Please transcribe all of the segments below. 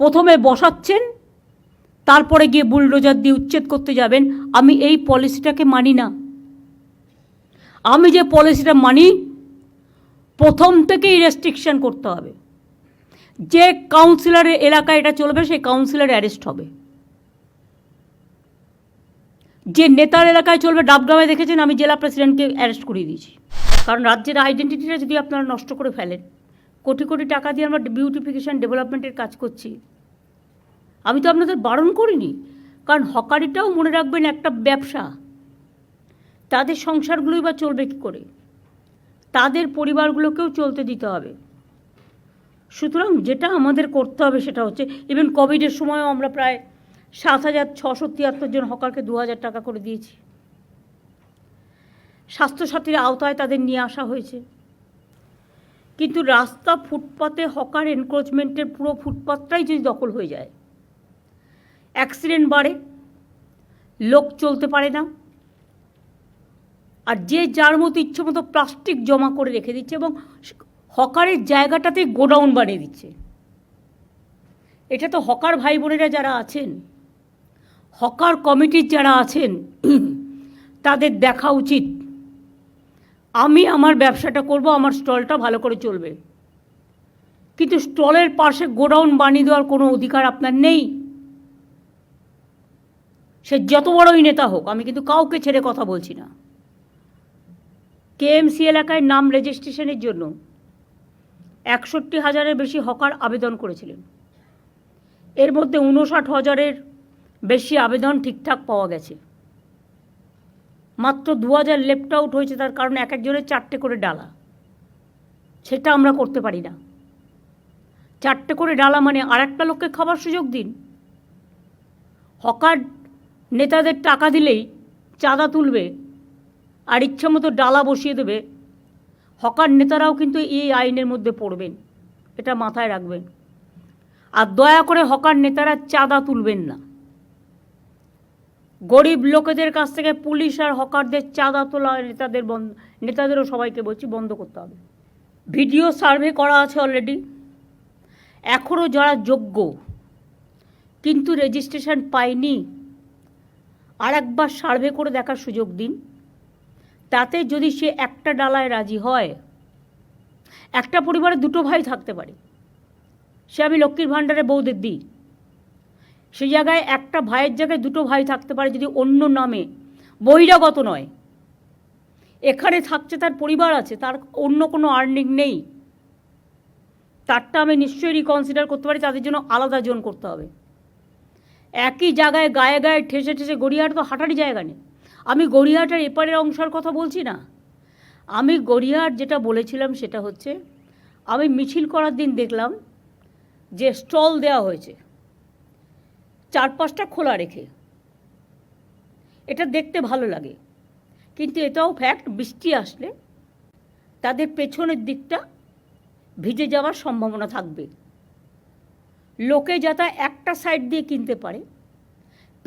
প্রথমে বসাচ্ছেন, তারপরে গিয়ে বুলডোজার দিয়ে উচ্ছেদ করতে যাবেন। আমি এই পলিসিটাকে মানি না। আমি যে পলিসিটা মানি, প্রথম থেকেই রেস্ট্রিকশন করতে হবে। যে কাউন্সিলরের এলাকায় এটা চলবে, সেই কাউন্সিলর অ্যারেস্ট হবে। যে নেতার এলাকায় চলবে ডাবগ্রামে দেখেছেন, আমি জেলা প্রেসিডেন্টকে অ্যারেস্ট করিয়ে দিয়েছি। কারণ রাজ্যের আইডেন্টিটিটা যদি আপনারা নষ্ট করে ফেলেন কোটি কোটি টাকা দিয়ে আমরা বিউটিফিকেশন ডেভেলপমেন্টের কাজ করছি। আমি তো আপনাদের বারণ করিনি, কারণ হকারিটাও মনে রাখবেন একটা ব্যবসা। তাদের সংসারগুলোই বা চলবে কী করে? তাদের পরিবারগুলোকেও চলতে দিতে হবে। সুতরাং যেটা আমাদের করতে হবে সেটা হচ্ছে ইভেন কোভিডের সময়ও আমরা প্রায় সাত হাজার ছশো তিয়াত্তর জন হকারকে দু হাজার টাকা করে দিয়েছি। স্বাস্থ্যসাথীর আওতায় তাদের নিয়ে আসা হয়েছে। কিন্তু রাস্তা ফুটপাতে হকার এনক্রোচমেন্টের পুরো ফুটপাতটাই যদি দখল হয়ে যায়। অ্যাক্সিডেন্ট বাড়ে, লোক চলতে পারে না, আর যে যার মতো ইচ্ছে মতো প্লাস্টিক জমা করে রেখে দিচ্ছে এবং হকারের জায়গাটাতে গোডাউন বানিয়ে দিচ্ছে। এটা তো হকার ভাই বোনেরা যারা আছেন, হকার কমিটির যারা আছেন, তাদের দেখা উচিত। আমি আমার ব্যবসাটা করব, আমার স্টলটা ভালো করে চলবে। কিন্তু স্টলের পাশে গোডাউন বানিয়ে দেওয়ার কোনো অধিকার আপনার নেই। সে যত বড়ই নেতা হোক, আমি কিন্তু কাউকে ছেড়ে কথা বলছি না। কেএমসি এলাকায় নাম রেজিস্ট্রেশনের জন্য একষট্টি হাজারের বেশি হকার আবেদন করেছিলেন। এর মধ্যে উনষাট হাজারের বেশি আবেদন ঠিকঠাক পাওয়া গেছে। মাত্র দু হাজার লেফট আউট হয়েছে, তার কারণ এক একজনের চারটে করে ডালা। সেটা আমরা করতে পারি না। চারটে করে ডালা মানে আর একটা লোককে খাবার সুযোগ দিন। হকার নেতাদের টাকা দিলেই চাঁদা তুলবে আর ইচ্ছা মতো ডালা বসিয়ে দেবে। হকার নেতারাও কিন্তু এই আইনের মধ্যে পড়বেন, এটা মাথায় রাখবেন। আর দয়া করে হকার নেতারা চাঁদা তুলবেন না। গরিব লোকেদের কাছ থেকে পুলিশ আর হকারদের চাঁদা তোলা নেতাদের বন্ধ নেতাদেরও সবাইকে বলছি বন্ধ করতে হবে। ভিডিও সার্ভে করা আছে অলরেডি এখনও যারা যোগ্য, কিন্তু রেজিস্ট্রেশন পায়নি আর একবার সার্ভে করে দেখার সুযোগ দিন। তাতে যদি সে একটা ডালায় রাজি হয়, একটা পরিবারে দুটো ভাই থাকতে পারে। সে আমি লক্ষ্মীর ভাণ্ডারে বৌদের দিই। সেই জায়গায় একটা ভাইয়ের জায়গায় দুটো ভাই থাকতে পারে যদি অন্য নামে। বহিরাগত নয়। এখানে থাকছে তার পরিবার আছে, তার অন্য কোনো আর্নিং নেই। তারটা আমি নিশ্চয়ই রিকনসিডার করতে পারি, তাদের জন্য আলাদা জোন করতে হবে। একই জায়গায় গায়ে গায়ে ঠেসে ঠেসে গড়িয়াহাট তো হাঁটারই জায়গা নেই। আমি গড়িয়াহাটের এপারের অংশের কথা বলছি না। আমি গড়িয়াহাট যেটা বলেছিলাম সেটা হচ্ছে, আমি মিছিল করার দিন দেখলাম যে স্টল দেওয়া হয়েছে। চারপাশটা খোলা রেখে। এটা দেখতে ভালো লাগে। কিন্তু এটাও ফ্যাক্ট বৃষ্টি আসলে তাদের পেছনের দিকটা ভিজে যাওয়ার সম্ভাবনা থাকবে। লোকে যাতে একটা সাইড দিয়ে কিনতে পারে,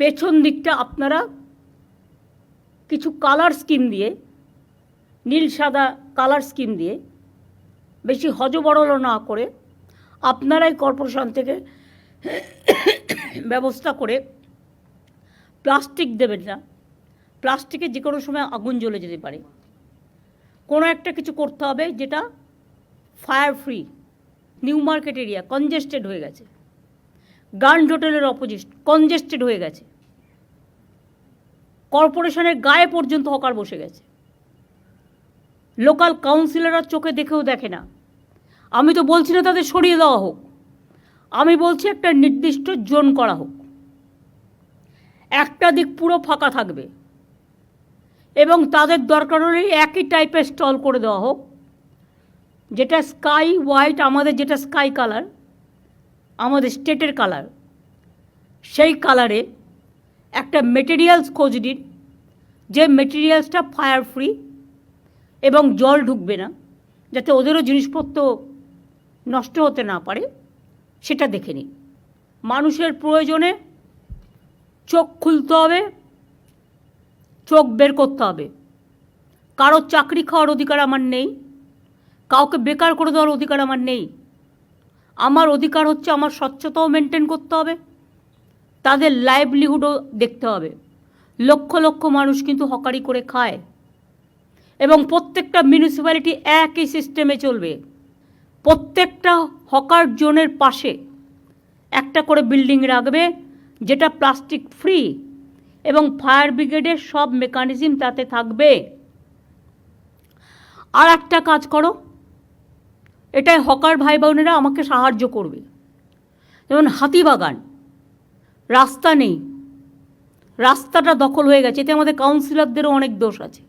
পেছন দিকটা আপনারা কিছু কালার স্কিম দিয়ে, নীল সাদা কালার স্কিম দিয়ে বেশি হজবরল না করে আপনারাই কর্পোরেশন থেকে ব্যবস্থা করে প্লাস্টিক দেবেন না। প্লাস্টিকে যে কোনো সময় আগুন জ্বলে যেতে পারে। কোনো একটা কিছু করতে হবে যেটা fire free new market area congested হয়ে গেছে। গার্ড হোটেলের অপোজিট কনজেস্টেড হয়ে গেছে। কর্পোরেশনের গায়ে পর্যন্ত হকার বসে গেছে। লোকাল কাউন্সিলররা চোখে দেখেও দেখে না। আমি তো বলছি না তাদের সরিয়ে দেওয়া হোক। আমি বলছি একটা নির্দিষ্ট জোন করা হোক। একটা দিক পুরো ফাঁকা থাকবে। এবং তাদের দরকার হলে একই টাইপের স্টল করে দেওয়া হোক। যেটা স্কাই হোয়াইট আমাদের যেটা স্কাই কালার আমাদের স্টেটের কালার সেই কালারে একটা মেটেরিয়ালস খোঁজ নিন। যে মেটেরিয়ালসটা ফায়ার ফ্রি এবং জল ঢুকবে না, যাতে ওদেরও জিনিসপত্র নষ্ট হতে না পারে। সেটা দেখে নিন। মানুষের প্রয়োজনে চোখ খুলতে হবে, চোখ বের করতে হবে। কারও চাকরি খাওয়ার অধিকার আমার নেই, কাউকে বেকার করে দেওয়ার অধিকার আমার নেই। আমার অধিকার হচ্ছে আমার স্বচ্ছতাও মেনটেন করতে হবে, তাদের লাইভলিহুডও দেখতে হবে। লক্ষ লক্ষ মানুষ কিন্তু হকারি করে খায় এবং প্রত্যেকটা মিউনিসিপ্যালিটি একই সিস্টেমে চলবে। প্রত্যেকটা হকার জোনের পাশে একটা করে বিল্ডিং রাখবে, যেটা প্লাস্টিক ফ্রি এবং ফায়ার ব্রিগেডের সব মেকানিজম তাতে থাকবে। আর একটা কাজ করো, এটাই হকার ভাই বোনেরা আমাকে সাহায্য করবে। যেমন হাতিবাগান রাস্তা নেই, রাস্তাটা দখল হয়ে গেছে, এতে আমাদের কাউন্সিলরদেরও অনেক দোষ আছে।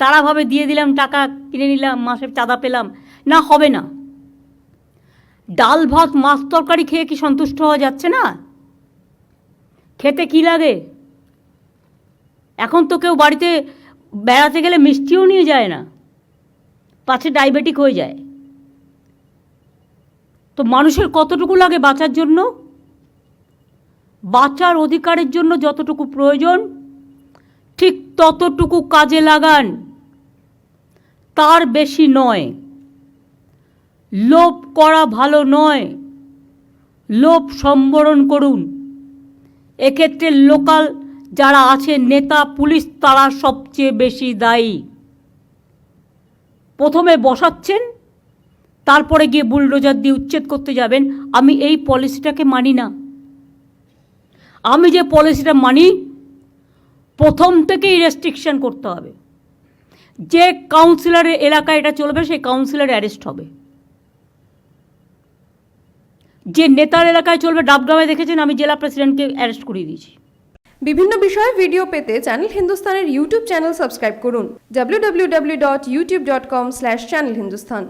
তারা ভাবে দিয়ে দিলাম, টাকা কিনে নিলাম, মাসে চাঁদা পেলাম না, হবে না। ডাল, ভাত, মাছ তরকারি খেয়ে কি সন্তুষ্ট হওয়া যাচ্ছে না? খেতে কি লাগে? এখন তো কেউ বাড়িতে বেড়াতে গেলে মিষ্টিও নিয়ে যায় না। পাছে ডায়াবেটিক হয়ে যায়। তো মানুষের কতটুকু লাগে বাঁচার জন্য? বাঁচার অধিকারের জন্য যতটুকু প্রয়োজন, ঠিক ততটুকু কাজে লাগান। তার বেশি নয়। লোভ করা ভালো নয়। লোভ সম্বরণ করুন। এক্ষেত্রে লোকাল যারা আছে, নেতা, পুলিশ, তারা সবচেয়ে বেশি দায়ী। প্রথমে বসাচ্ছেন, তারপরে গিয়ে বুলডোজার দিয়ে উচ্ছেদ করতে যাবেন। আমি এই পলিসিটাকে মানি না। আমি যে পলিসিটা মানি, প্রথম থেকেই রেস্ট্রিকশন করতে হবে। যে কাউন্সিলরের এলাকায় এটা চলবে, সেই কাউন্সিলর অ্যারেস্ট হবে। যে নেতার এলাকায় চলবে ডাবগ্রামে দেখেছেন, আমি জেলা প্রেসিডেন্টকে অ্যারেস্ট করিয়ে দিয়েছি। বিভিন্ন বিষয়ে ভিডিও পেতে চ্যানেল হিন্দুস্তানের ইউটিউব চ্যানেল সাবস্ক্রাইব করুন। www.youtube.com/channelhindustan